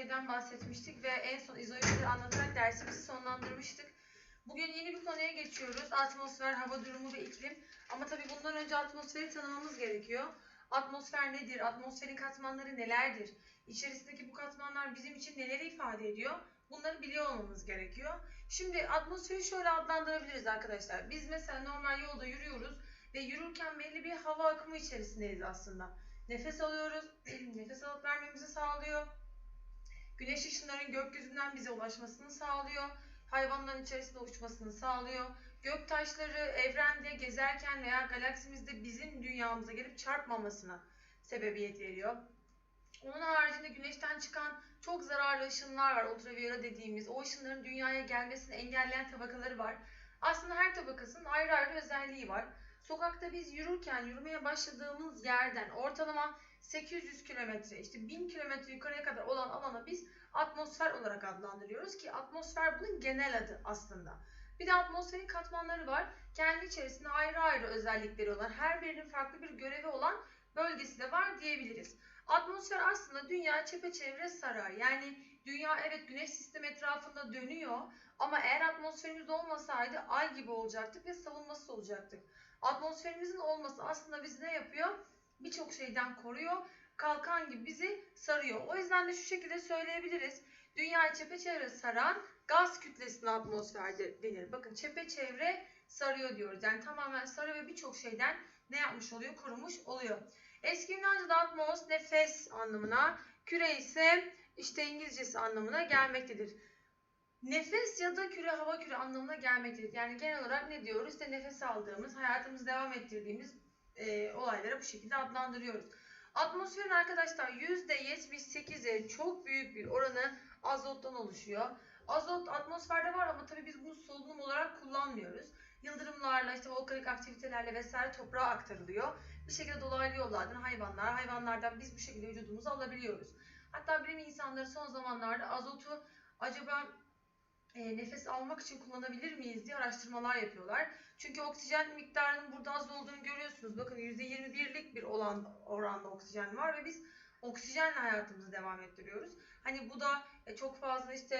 atmosferden bahsetmiştik ve en son izoyotları anlatarak dersimizi sonlandırmıştık. Bugün yeni bir konuya geçiyoruz. Atmosfer, hava durumu ve iklim. Ama tabii bundan önce atmosferi tanımamız gerekiyor. Atmosfer nedir? Atmosferin katmanları nelerdir? İçerisindeki bu katmanlar bizim için neleri ifade ediyor? Bunları biliyor olmamız gerekiyor. Şimdi atmosferi şöyle adlandırabiliriz arkadaşlar. Biz mesela normal yolda yürüyoruz ve yürürken belli bir hava akımı içerisindeyiz aslında. Nefes alıyoruz, nefes alıp vermemizi sağlıyor. Güneş ışınlarının gökyüzünden bize ulaşmasını sağlıyor. Hayvanların içerisinde uçmasını sağlıyor. Gök taşları evrende gezerken veya galaksimizde bizim dünyamıza gelip çarpmamasına sebebiyet veriyor. Onun haricinde güneşten çıkan çok zararlı ışınlar var, ultraviyole dediğimiz. O ışınların dünyaya gelmesini engelleyen tabakaları var. Aslında her tabakasının ayrı ayrı özelliği var. Sokakta biz yürürken yürümeye başladığımız yerden ortalama 800 kilometre, işte 1000 kilometre yukarıya kadar olan alana biz atmosfer olarak adlandırıyoruz ki atmosfer bunun genel adı aslında. Bir de atmosferin katmanları var. Kendi içerisinde ayrı ayrı özellikleri olan, her birinin farklı bir görevi olan bölgesi de var diyebiliriz. Atmosfer aslında dünya çepeçevre sarar. Yani dünya evet güneş sistemi etrafında dönüyor ama eğer atmosferimiz olmasaydı ay gibi olacaktık ve savunması olacaktık. Atmosferimizin olması aslında bizi ne yapıyor? Birçok şeyden koruyor. Kalkan gibi bizi sarıyor. O yüzden de şu şekilde söyleyebiliriz. Dünyayı çepeçevre saran gaz kütlesine atmosfer denir. Bakın çepeçevre sarıyor diyoruz. Yani tamamen sarıyor ve birçok şeyden ne yapmış oluyor? Korumuş oluyor. Eski Yunanca'da atmos nefes anlamına, küre ise işte İngilizcesi anlamına gelmektedir. Nefes ya da küre hava küre anlamına gelmektedir. Yani genel olarak ne diyoruz? İşte nefes aldığımız, hayatımızı devam ettirdiğimiz e, olaylara bu şekilde adlandırıyoruz. Atmosferin arkadaşlar %78'e çok büyük bir oranı azottan oluşuyor. Azot atmosferde var ama tabii biz bunu solunum olarak kullanmıyoruz. Yıldırımlarla, işte volkanik aktivitelerle vesaire toprağa aktarılıyor. Bir şekilde dolaylı yollardan hayvanlar, hayvanlardan biz bu şekilde vücudumuza alabiliyoruz. Hatta bilim insanları son zamanlarda azotu acaba e, nefes almak için kullanabilir miyiz diye araştırmalar yapıyorlar. Çünkü oksijen miktarının burada az olduğunu görüyorsunuz. Bakın %21'lik bir olan oranda oksijen var ve biz oksijenle hayatımızı devam ettiriyoruz. Hani bu da e, çok fazla işte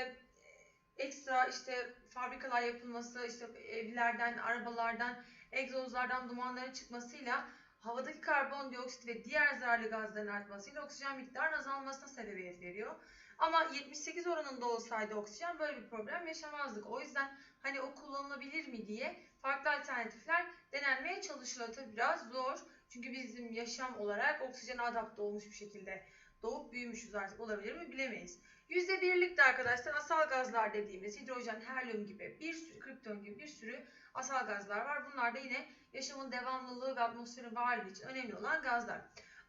e, ekstra işte fabrikalar yapılması, işte evlerden, arabalardan, egzozlardan dumanların çıkmasıyla havadaki karbondioksit ve diğer zararlı gazların artmasıyla oksijen miktarının azalmasına sebebiyet veriyor. Ama 78 oranında olsaydı oksijen böyle bir problem yaşamazdık. O yüzden hani o kullanılabilir mi diye farklı alternatifler denenmeye çalışılıyor. Tabii biraz zor. Çünkü bizim yaşam olarak oksijene adapte olmuş bir şekilde doğup büyümüşüz artık olabilir mi bilemeyiz. %1'lik de arkadaşlar asal gazlar dediğimiz hidrojen, helyum gibi bir sürü kripton gibi bir sürü asal gazlar var. Bunlar da yine yaşamın devamlılığı ve atmosferin varlığı için önemli olan gazlar.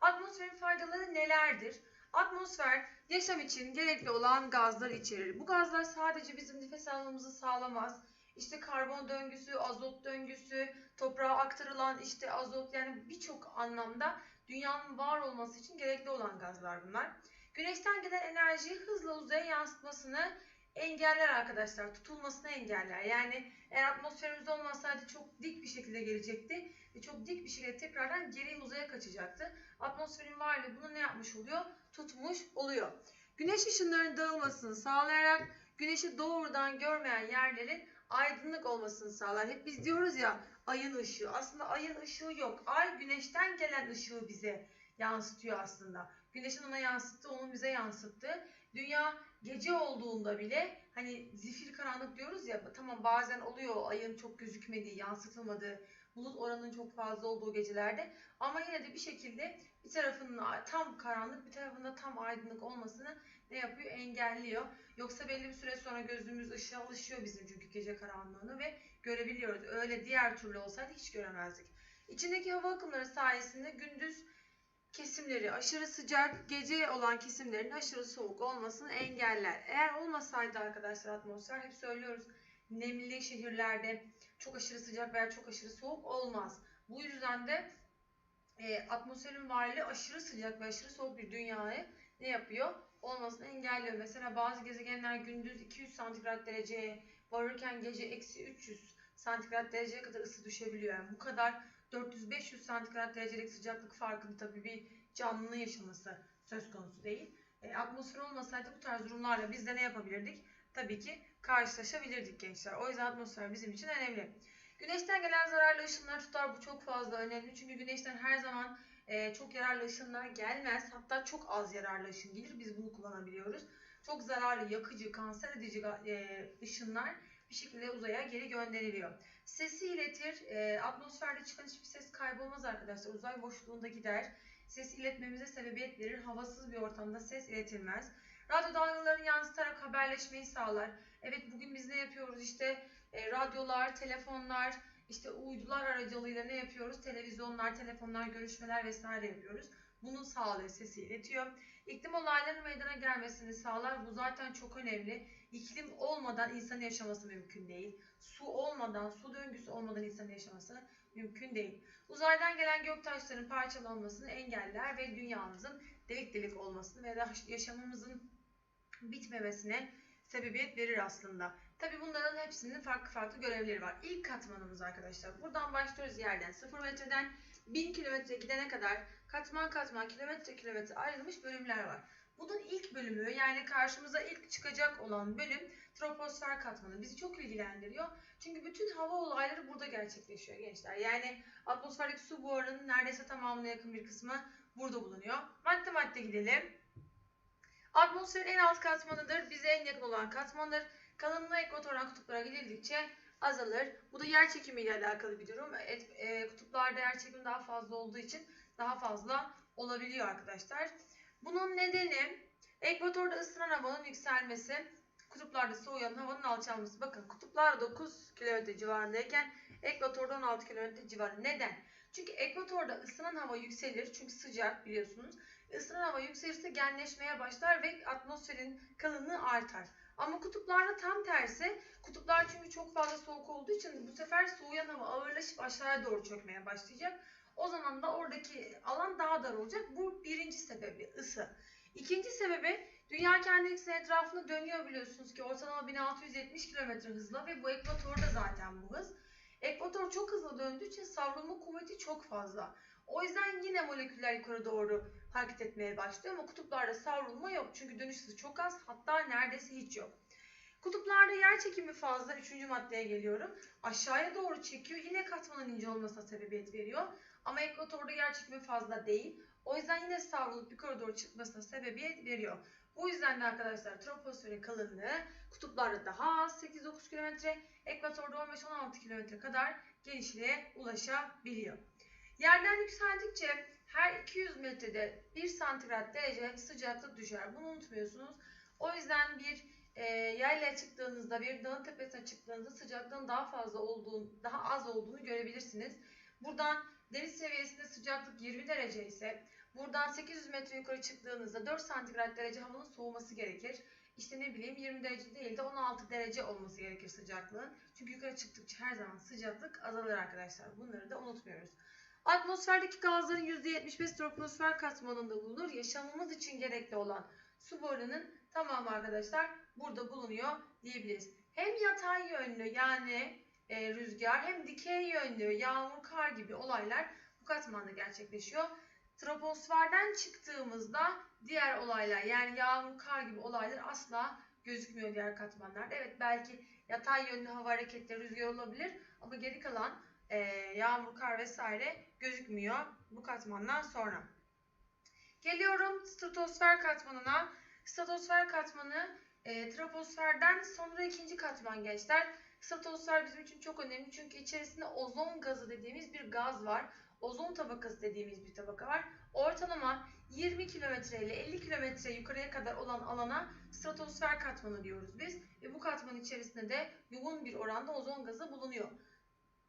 Atmosferin faydaları nelerdir? Atmosfer yaşam için gerekli olan gazlar içerir. Bu gazlar sadece bizim nefes almamızı sağlamaz. İşte karbon döngüsü, azot döngüsü, toprağa aktarılan işte azot yani birçok anlamda dünyanın var olması için gerekli olan gazlar bunlar. Güneşten gelen enerjiyi hızla uzaya yansıtmasını engeller arkadaşlar. Tutulmasını engeller. Yani eğer atmosferimiz olmasaydı çok dik bir şekilde gelecekti ve çok dik bir şekilde tekrardan geri uzaya kaçacaktı. Atmosferin varlığı bunu ne yapmış oluyor? Tutmuş oluyor. Güneş ışınlarının dağılmasını sağlayarak güneşi doğrudan görmeyen yerlerin aydınlık olmasını sağlar. Hep biz diyoruz ya ayın ışığı. Aslında ayın ışığı yok. Ay güneşten gelen ışığı bize yansıtıyor aslında. Güneşin ona yansıttı, onun bize yansıttı. Dünya gece olduğunda bile hani zifir karanlık diyoruz ya tamam bazen oluyor ayın çok gözükmediği, yansıtılmadığı, bulut oranının çok fazla olduğu gecelerde ama yine de bir şekilde bir tarafının tam karanlık bir tarafında tam aydınlık olmasını ne yapıyor? Engelliyor. Yoksa belli bir süre sonra gözümüz ışığa alışıyor bizim çünkü gece karanlığını ve görebiliyoruz. Öyle diğer türlü olsaydı hiç göremezdik. İçindeki hava akımları sayesinde gündüz kesimleri aşırı sıcak, gece olan kesimlerin aşırı soğuk olmasını engeller. Eğer olmasaydı arkadaşlar atmosfer hep söylüyoruz nemli şehirlerde çok aşırı sıcak veya çok aşırı soğuk olmaz. Bu yüzden de e, atmosferin varlığı aşırı sıcak ve aşırı soğuk bir dünyayı ne yapıyor? Olmasını engelliyor. Mesela bazı gezegenler gündüz 200 santigrat dereceye varırken gece eksi 300 santigrat dereceye kadar ısı düşebiliyor. Yani bu kadar 400-500 santigrat derecelik sıcaklık farkında tabii bir canlının yaşaması söz konusu değil. E, atmosfer olmasaydı bu tarz durumlarla biz de ne yapabilirdik? Tabii ki karşılaşabilirdik gençler. O yüzden atmosfer bizim için önemli. Güneşten gelen zararlı ışınlar tutar. Bu çok fazla önemli. Çünkü güneşten her zaman e, çok yararlı ışınlar gelmez. Hatta çok az yararlı ışın gelir. Biz bunu kullanabiliyoruz. Çok zararlı, yakıcı, kanser edici e, ışınlar bir şekilde uzaya geri gönderiliyor. Sesi iletir. E, atmosferde çıkan hiçbir ses kaybolmaz arkadaşlar. Uzay boşluğunda gider. Ses iletmemize sebebiyet verir. Havasız bir ortamda ses iletilmez. Radyo dalgalarını yansıtarak haberleşmeyi sağlar. Evet bugün biz ne yapıyoruz? İşte e, radyolar, telefonlar, işte uydular aracılığıyla ne yapıyoruz? Televizyonlar, telefonlar, görüşmeler vesaire yapıyoruz. Bunu sağlıyor, sesi iletiyor. İklim olaylarının meydana gelmesini sağlar. Bu zaten çok önemli. İklim olmadan insanın yaşaması mümkün değil. Su olmadan, su döngüsü olmadan insanın yaşaması mümkün değil. Uzaydan gelen göktaşların parçalanmasını engeller ve dünyamızın delik delik olmasını ve yaşamımızın bitmemesine sebebiyet verir aslında. Tabi bunların hepsinin farklı farklı görevleri var. İlk katmanımız arkadaşlar. Buradan başlıyoruz yerden 0 metreden 1000 kilometre gidene kadar katman katman kilometre kilometre ayrılmış bölümler var. Bunun ilk bölümü yani karşımıza ilk çıkacak olan bölüm troposfer katmanı. Bizi çok ilgilendiriyor. Çünkü bütün hava olayları burada gerçekleşiyor gençler. Yani atmosferdeki su buharının neredeyse tamamına yakın bir kısmı burada bulunuyor. Madde madde gidelim. Atmosferin en alt katmanıdır. Bize en yakın olan katmandır. Kalınlığı ekvatordan kutuplara gidildikçe azalır. Bu da yer çekimi ile alakalı bir durum. Et, e, kutuplarda yer çekimi daha fazla olduğu için daha fazla olabiliyor arkadaşlar. Bunun nedeni ekvatorda ısınan havanın yükselmesi, kutuplarda soğuyan havanın alçalması. Bakın kutuplar 9 km civarındayken ekvatorda 16 km civarı. Neden? Çünkü ekvatorda ısınan hava yükselir. Çünkü sıcak biliyorsunuz. Isınan hava yükselirse genleşmeye başlar ve atmosferin kalınlığı artar. Ama kutuplarda tam tersi. Kutuplar çünkü çok fazla soğuk olduğu için bu sefer soğuyan hava ağırlaşıp aşağıya doğru çökmeye başlayacak. O zaman da oradaki alan daha dar olacak. Bu birinci sebebi ısı. İkinci sebebi dünya kendi ekseni etrafında dönüyor biliyorsunuz ki ortalama 1670 km hızla ve bu ekvatorda zaten bu hız. Ekvator çok hızlı döndüğü için savrulma kuvveti çok fazla. O yüzden yine moleküller yukarı doğru hareket etmeye başlıyor ama kutuplarda savrulma yok. Çünkü dönüş hızı çok az hatta neredeyse hiç yok. Kutuplarda yer çekimi fazla. Üçüncü maddeye geliyorum. Aşağıya doğru çekiyor. Yine katmanın ince olmasına sebebiyet veriyor. Ama ekvatorda yer çekimi fazla değil. O yüzden yine savrulup yukarı doğru çıkmasına sebebiyet veriyor. Bu yüzden de arkadaşlar troposferin kalınlığı kutuplarda daha az 8-9 km, ekvatorda 15-16 km kadar genişliğe ulaşabiliyor. Yerden yükseldikçe her 200 metrede 1 santigrat derece sıcaklık düşer. Bunu unutmuyorsunuz. O yüzden bir e, yerle çıktığınızda, bir dağın tepesine çıktığınızda sıcaklığın daha fazla olduğunu, daha az olduğunu görebilirsiniz. Buradan deniz seviyesinde sıcaklık 20 derece ise buradan 800 metre yukarı çıktığınızda 4 santigrat derece havanın soğuması gerekir. İşte ne bileyim 20 derece değil de 16 derece olması gerekir sıcaklığın. Çünkü yukarı çıktıkça her zaman sıcaklık azalır arkadaşlar. Bunları da unutmuyoruz. Atmosferdeki gazların %75 troposfer katmanında bulunur. Yaşamımız için gerekli olan su borunun tamamı arkadaşlar burada bulunuyor diyebiliriz. Hem yatay yönlü yani e, rüzgar hem dikey yönlü yağmur, kar gibi olaylar bu katmanda gerçekleşiyor. Troposferden çıktığımızda diğer olaylar yani yağmur, kar gibi olaylar asla gözükmüyor diğer katmanlarda. Evet belki yatay yönlü hava hareketleri rüzgar olabilir ama geri kalan e, yağmur, kar vesaire gözükmüyor bu katmandan sonra. Geliyorum stratosfer katmanına. Stratosfer katmanı e, troposferden sonra ikinci katman gençler. Stratosfer bizim için çok önemli çünkü içerisinde ozon gazı dediğimiz bir gaz var. Ozon tabakası dediğimiz bir tabaka var. Ortalama 20 kilometre ile 50 kilometre yukarıya kadar olan alana stratosfer katmanı diyoruz biz. Ve bu katman içerisinde de yoğun bir oranda ozon gazı bulunuyor.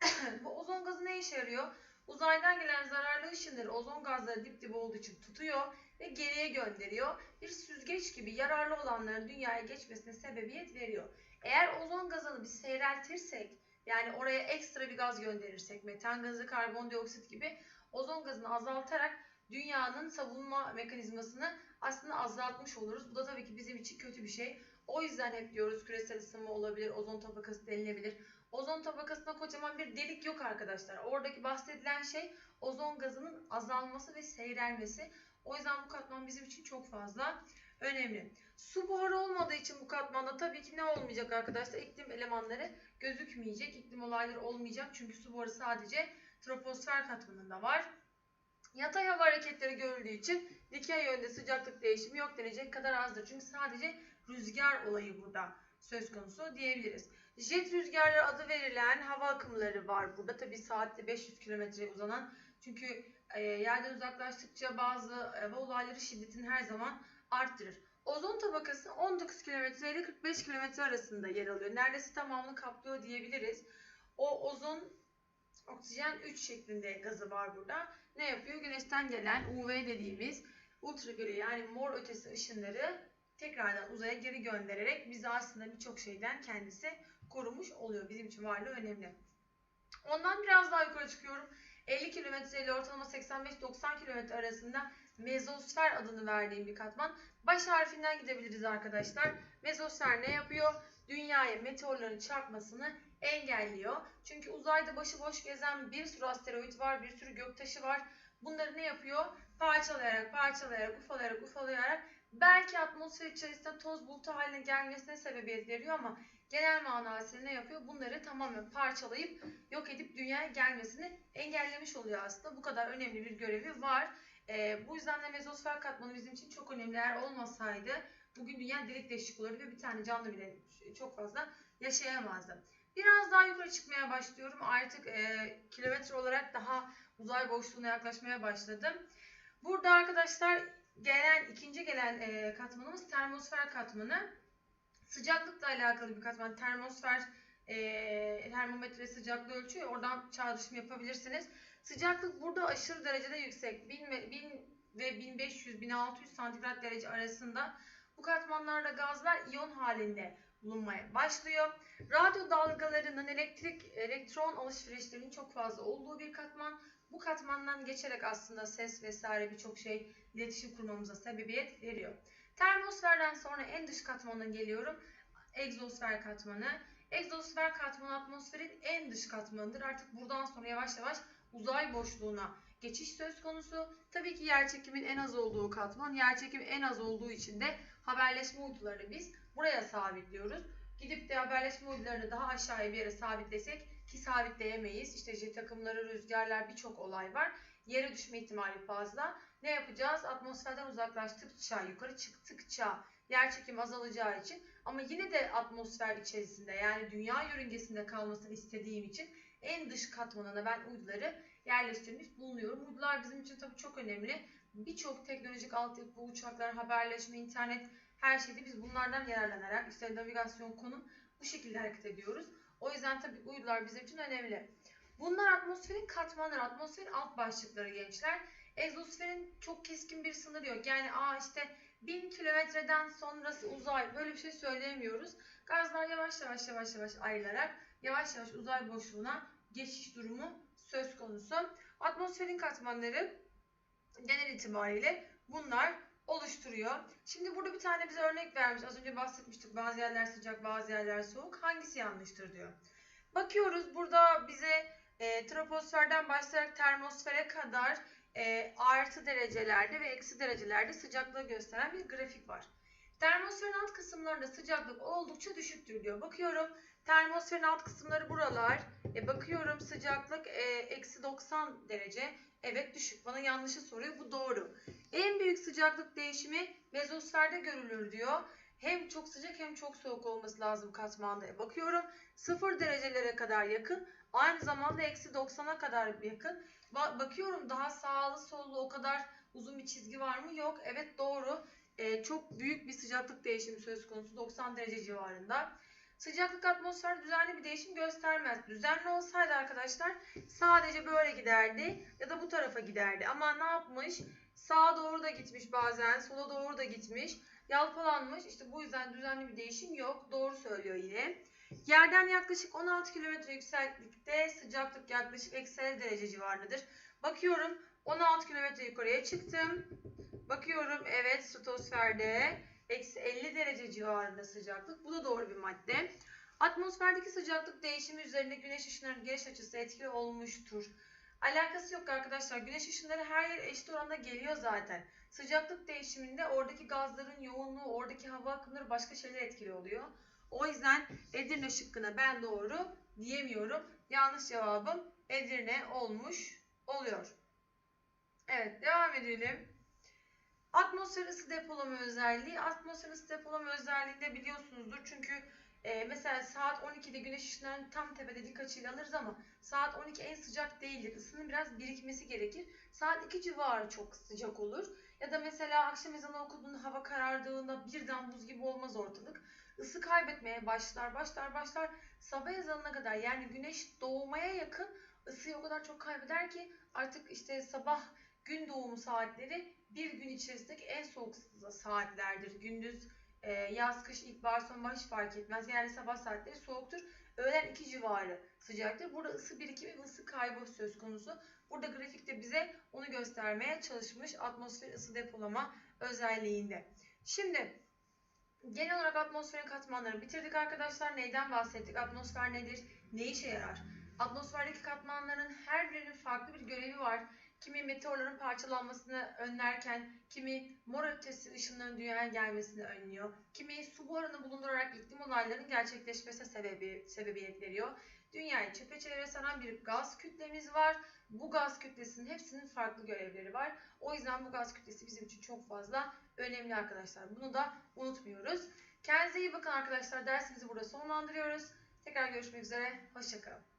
bu ozon gazı ne işe yarıyor? Uzaydan gelen zararlı ışınları ozon gazları dip dibe olduğu için tutuyor ve geriye gönderiyor. Bir süzgeç gibi yararlı olanların dünyaya geçmesine sebebiyet veriyor. Eğer ozon gazını biz seyreltirsek yani oraya ekstra bir gaz gönderirsek metan gazı, karbondioksit gibi ozon gazını azaltarak dünyanın savunma mekanizmasını aslında azaltmış oluruz. Bu da tabii ki bizim için kötü bir şey. O yüzden hep diyoruz küresel ısınma olabilir, ozon tabakası delinebilir. Ozon tabakasında kocaman bir delik yok arkadaşlar. Oradaki bahsedilen şey ozon gazının azalması ve seyrelmesi. O yüzden bu katman bizim için çok fazla önemli. Su buharı olmadığı için bu katmanda tabii ki ne olmayacak arkadaşlar? İklim elemanları gözükmeyecek. İklim olayları olmayacak. Çünkü su buharı sadece troposfer katmanında var. Yatay hava hareketleri görüldüğü için dikey yönde sıcaklık değişimi yok denecek kadar azdır. Çünkü sadece rüzgar olayı burada söz konusu diyebiliriz. Jet rüzgarları adı verilen hava akımları var burada. Tabii saatte 500 kilometreye uzanan. Çünkü e, yerden uzaklaştıkça bazı hava olayları şiddetini her zaman arttırır. Ozon tabakası 19 kilometre ile 45 kilometre arasında yer alıyor. Neredeyse tamamını kaplıyor diyebiliriz. O ozon oksijen 3 şeklinde gazı var burada. Ne yapıyor? Güneşten gelen UV dediğimiz ultraviyole yani mor ötesi ışınları tekrardan uzaya geri göndererek bizi aslında birçok şeyden kendisi korumuş oluyor. Bizim için varlığı önemli. Ondan biraz daha yukarı çıkıyorum. 50 kilometre ile ortalama 85-90 kilometre arasında mezosfer adını verdiğim bir katman. Baş harfinden gidebiliriz arkadaşlar. Mezosfer ne yapıyor? Dünyaya meteorların çarpmasını engelliyor. Çünkü uzayda başıboş gezen bir sürü asteroid var, bir sürü göktaşı var. Bunları ne yapıyor? Parçalayarak, parçalayarak, ufalayarak, ufalayarak belki atmosfer içerisinde toz bulutu haline gelmesine sebebiyet veriyor ama genel manasıyla ne yapıyor? Bunları tamamen parçalayıp yok edip dünyaya gelmesini engellemiş oluyor aslında. Bu kadar önemli bir görevi var. Ee, bu yüzden de mezosfer katmanı bizim için çok önemli. Eğer olmasaydı bugün dünya delik deşik olurdu ve bir tane canlı bile çok fazla yaşayamazdı. Biraz daha yukarı çıkmaya başlıyorum. Artık e, kilometre olarak daha uzay boşluğuna yaklaşmaya başladım. Burada arkadaşlar gelen ikinci gelen e, katmanımız termosfer katmanı. Sıcaklıkla alakalı bir katman. Termosfer e, termometre sıcaklığı ölçüyor. Oradan çağrışım yapabilirsiniz. Sıcaklık burada aşırı derecede yüksek. 1000 ve, 1000 ve 1500-1600 santigrat derece arasında bu katmanlarda gazlar iyon halinde bulunmaya başlıyor. Radyo dalgalarının elektrik elektron alışverişlerinin çok fazla olduğu bir katman. Bu katmandan geçerek aslında ses vesaire birçok şey iletişim kurmamıza sebebiyet veriyor. Termosferden sonra en dış katmana geliyorum. Egzosfer katmanı. Egzosfer katmanı atmosferin en dış katmanıdır. Artık buradan sonra yavaş yavaş uzay boşluğuna geçiş söz konusu. Tabii ki yerçekimin en az olduğu katman. Yerçekim en az olduğu için de haberleşme uydularını biz buraya sabitliyoruz. Gidip de haberleşme uydularını daha aşağıya bir yere sabitlesek ki sabitleyemeyiz. İşte jet akımları, rüzgarlar birçok olay var. Yere düşme ihtimali fazla. Ne yapacağız? Atmosferden uzaklaştıkça, yukarı çıktıkça yerçekim azalacağı için ama yine de atmosfer içerisinde yani dünya yörüngesinde kalmasını istediğim için en dış katmanına ben uyduları yerleştirmiş bulunuyorum. Uydular bizim için tabii çok önemli. Birçok teknolojik altyapı, uçaklar, haberleşme, internet her şeyde biz bunlardan yararlanarak işte navigasyon konum bu şekilde hareket ediyoruz. O yüzden tabii uydular bizim için önemli. Bunlar atmosferin katmanları, atmosferin alt başlıkları gençler. Egzosferin çok keskin bir sınırı yok. Yani aa işte 1000 kilometreden sonrası uzay böyle bir şey söyleyemiyoruz. Gazlar yavaş yavaş yavaş yavaş ayrılarak yavaş yavaş uzay boşluğuna geçiş durumu söz konusu. Atmosferin katmanları genel itibariyle bunlar oluşturuyor. Şimdi burada bir tane bize örnek vermiş. Az önce bahsetmiştik. Bazı yerler sıcak, bazı yerler soğuk. Hangisi yanlıştır diyor. Bakıyoruz burada bize e, troposferden başlayarak termosfere kadar e, artı derecelerde ve eksi derecelerde sıcaklığı gösteren bir grafik var. Termosferin alt kısımlarında sıcaklık oldukça düşüktür diyor. Bakıyorum termosferin alt kısımları buralar. E, bakıyorum sıcaklık e, eksi 90 derece. Evet düşük. Bana yanlışı soruyor. Bu doğru. En büyük sıcaklık değişimi mezosferde görülür diyor. Hem çok sıcak hem çok soğuk olması lazım katmanda. E, bakıyorum 0 derecelere kadar yakın. Aynı zamanda eksi 90'a kadar yakın. Ba bakıyorum daha sağlı sollu o kadar uzun bir çizgi var mı? Yok. Evet doğru. E, çok büyük bir sıcaklık değişimi söz konusu. 90 derece civarında. Sıcaklık atmosfer düzenli bir değişim göstermez. Düzenli olsaydı arkadaşlar sadece böyle giderdi ya da bu tarafa giderdi. Ama ne yapmış? Sağa doğru da gitmiş bazen, sola doğru da gitmiş. Yalpalanmış. İşte bu yüzden düzenli bir değişim yok. Doğru söylüyor yine. Yerden yaklaşık 16 kilometre yükseklikte sıcaklık yaklaşık eksi 50 derece civarındadır. Bakıyorum 16 kilometre yukarıya çıktım. Bakıyorum evet stratosferde eksi 50 derece civarında sıcaklık. Bu da doğru bir madde. Atmosferdeki sıcaklık değişimi üzerinde güneş ışınlarının geliş açısı etkili olmuştur. Alakası yok arkadaşlar. Güneş ışınları her yere eşit oranda geliyor zaten. Sıcaklık değişiminde oradaki gazların yoğunluğu, oradaki hava akımları başka şeyler etkili oluyor. O yüzden Edirne şıkkına ben doğru diyemiyorum. Yanlış cevabım Edirne olmuş oluyor. Evet devam edelim. Atmosfer ısı depolama özelliği. Atmosfer ısı depolama özelliğinde biliyorsunuzdur. Çünkü e, mesela saat 12'de güneş ışınlarını tam tepede dik açıyla alırız ama saat 12 en sıcak değildir. Isının biraz birikmesi gerekir. Saat 2 civarı çok sıcak olur. Ya da mesela akşam ezanı okuduğunda hava karardığında birden buz gibi olmaz ortalık. Isı kaybetmeye başlar, başlar, başlar. Sabah ezanına kadar yani güneş doğmaya yakın ısıyı o kadar çok kaybeder ki artık işte sabah gün doğumu saatleri bir gün içerisindeki en soğuk saatlerdir. Gündüz, e, yaz, kış, ilkbahar, sonbahar hiç fark etmez. Yani sabah saatleri soğuktur. Öğlen 2 civarı sıcaktır. Burada ısı birikimi ve ısı kaybı söz konusu. Burada grafikte bize onu göstermeye çalışmış atmosfer ısı depolama özelliğinde. Şimdi genel olarak atmosferin katmanları bitirdik arkadaşlar. Neyden bahsettik? Atmosfer nedir? Ne işe yarar? Atmosferdeki katmanların her birinin farklı bir görevi var. Kimi meteorların parçalanmasını önlerken, kimi mor ötesi ışınların dünyaya gelmesini önlüyor. Kimi su buharını bulundurarak iklim olaylarının gerçekleşmesine sebebi, sebebiyet veriyor. Dünyayı çepeçevre saran bir gaz kütlemiz var. Bu gaz kütlesinin hepsinin farklı görevleri var. O yüzden bu gaz kütlesi bizim için çok fazla önemli arkadaşlar. Bunu da unutmuyoruz. Kendinize iyi bakın arkadaşlar. Dersimizi burada sonlandırıyoruz. Tekrar görüşmek üzere. Hoşçakalın.